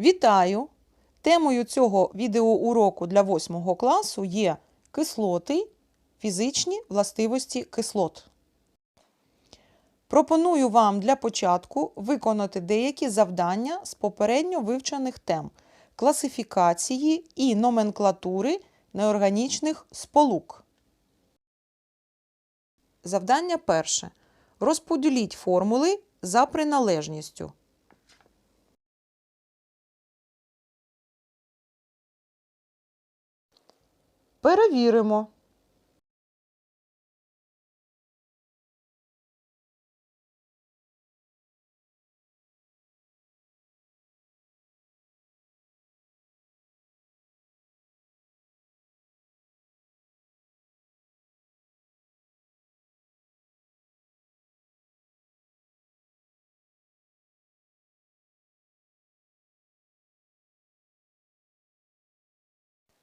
Вітаю! Темою цього відеоуроку для 8 класу є кислоти, фізичні властивості кислот. Пропоную вам для початку виконати деякі завдання з попередньо вивчених тем класифікації і номенклатури неорганічних сполук. Завдання перше. Розподіліть формули за приналежністю. Перевіримо.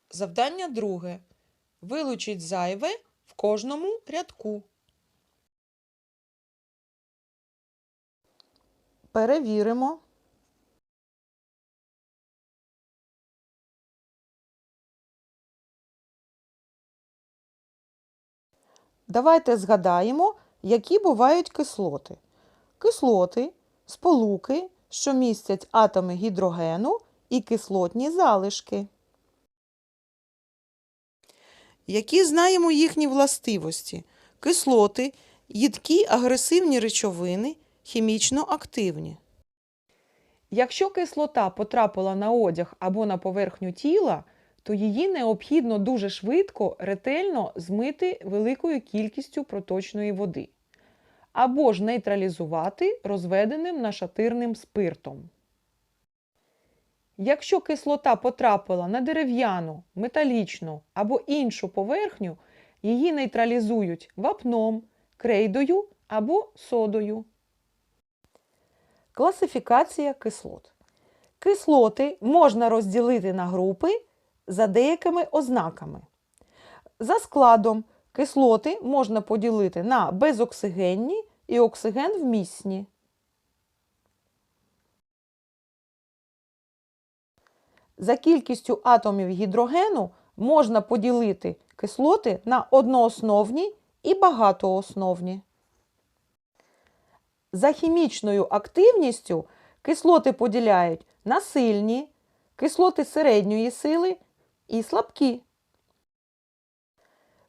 Завдання друге. Вилучіть зайве в кожному рядку. Перевіримо. Давайте згадаємо, які бувають кислоти. Кислоти сполуки, що містять атоми гідрогену і кислотні залишки. Які знаємо їхні властивості? Кислоти, їдкі агресивні речовини, хімічно активні. Якщо кислота потрапила на одяг або на поверхню тіла, то її необхідно дуже швидко, ретельно змити великою кількістю проточної води або ж нейтралізувати розведеним нашатирним спиртом. Якщо кислота потрапила на дерев'яну, металічну або іншу поверхню, її нейтралізують вапном, крейдою або содою. Класифікація кислот. Кислоти можна розділити на групи за деякими ознаками. За складом кислоти можна поділити на безоксигенні і оксиген вмісні. За кількістю атомів гідрогену можна поділити кислоти на одноосновні і багатоосновні. За хімічною активністю кислоти поділяють на сильні, кислоти середньої сили і слабкі.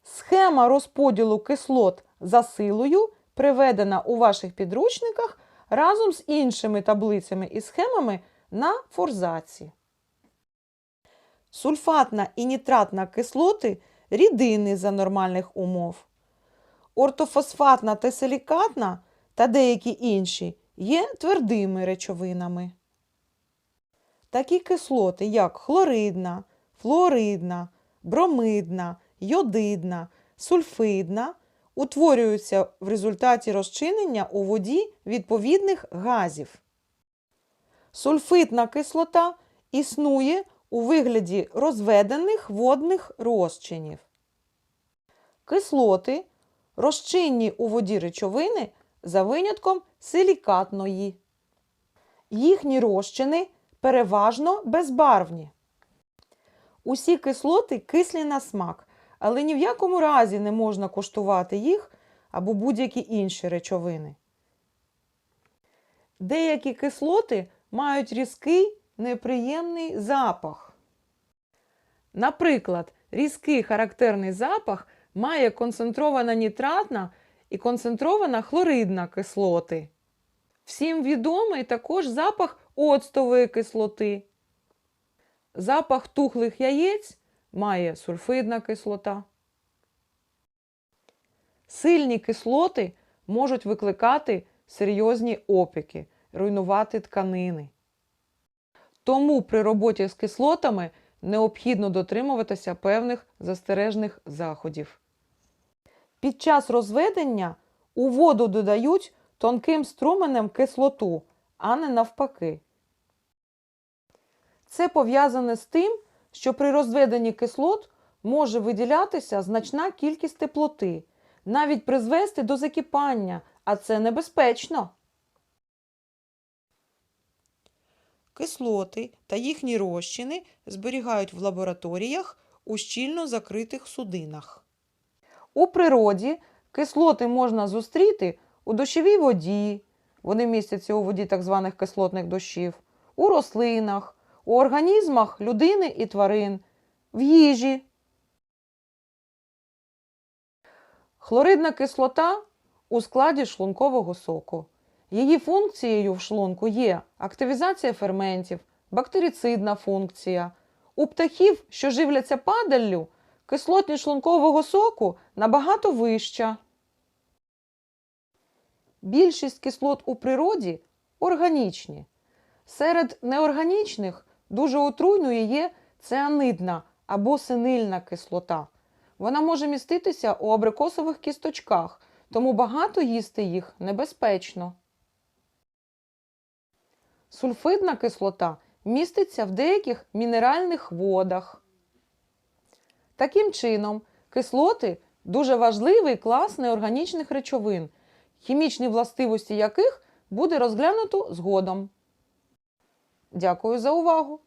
Схема розподілу кислот за силою приведена у ваших підручниках разом з іншими таблицями і схемами на форзаці. Сульфатна і нітратна кислоти рідини за нормальних умов. Ортофосфатна та силікатна та деякі інші є твердими речовинами. Такі кислоти, як хлоридна, флуоридна, бромидна, йодидна, сульфидна, утворюються в результаті розчинення у воді відповідних газів. Сульфидна кислота існує у вигляді розведених водних розчинів. Кислоти розчинні у воді речовини за винятком силікатної. Їхні розчини переважно безбарвні. Усі кислоти кислі на смак, але ні в якому разі не можна коштувати їх або будь-які інші речовини. Деякі кислоти мають різкий неприємний запах. Наприклад, різкий характерний запах має концентрована нітратна і концентрована хлоридна кислоти. Всім відомий також запах оцтової кислоти. Запах тухлих яєць має сульфидна кислота. Сильні кислоти можуть викликати серйозні опіки, руйнувати тканини. Тому при роботі з кислотами необхідно дотримуватися певних застережних заходів. Під час розведення у воду додають тонким струменем кислоту, а не навпаки. Це пов'язане з тим, що при розведенні кислот може виділятися значна кількість теплоти, навіть призвести до закипання, а це небезпечно. Кислоти та їхні розчини зберігають в лабораторіях у щільно закритих судинах. У природі кислоти можна зустріти у дощовій воді, вони містяться у воді так званих кислотних дощів, у рослинах, у організмах людини і тварин, в їжі. Хлоридна кислота у складі шлункового соку. Її функцією в шлунку є активізація ферментів, бактерицидна функція. У птахів, що живляться падаллю, кислотність шлункового соку набагато вища. Більшість кислот у природі органічні. Серед неорганічних дуже отруйною є цианидна або синильна кислота. Вона може міститися у абрикосових кісточках, тому багато їсти їх небезпечно. Сульфидна кислота міститься в деяких мінеральних водах. Таким чином, кислоти дуже важливий клас неорганічних речовин, хімічні властивості яких буде розглянуто згодом. Дякую за увагу!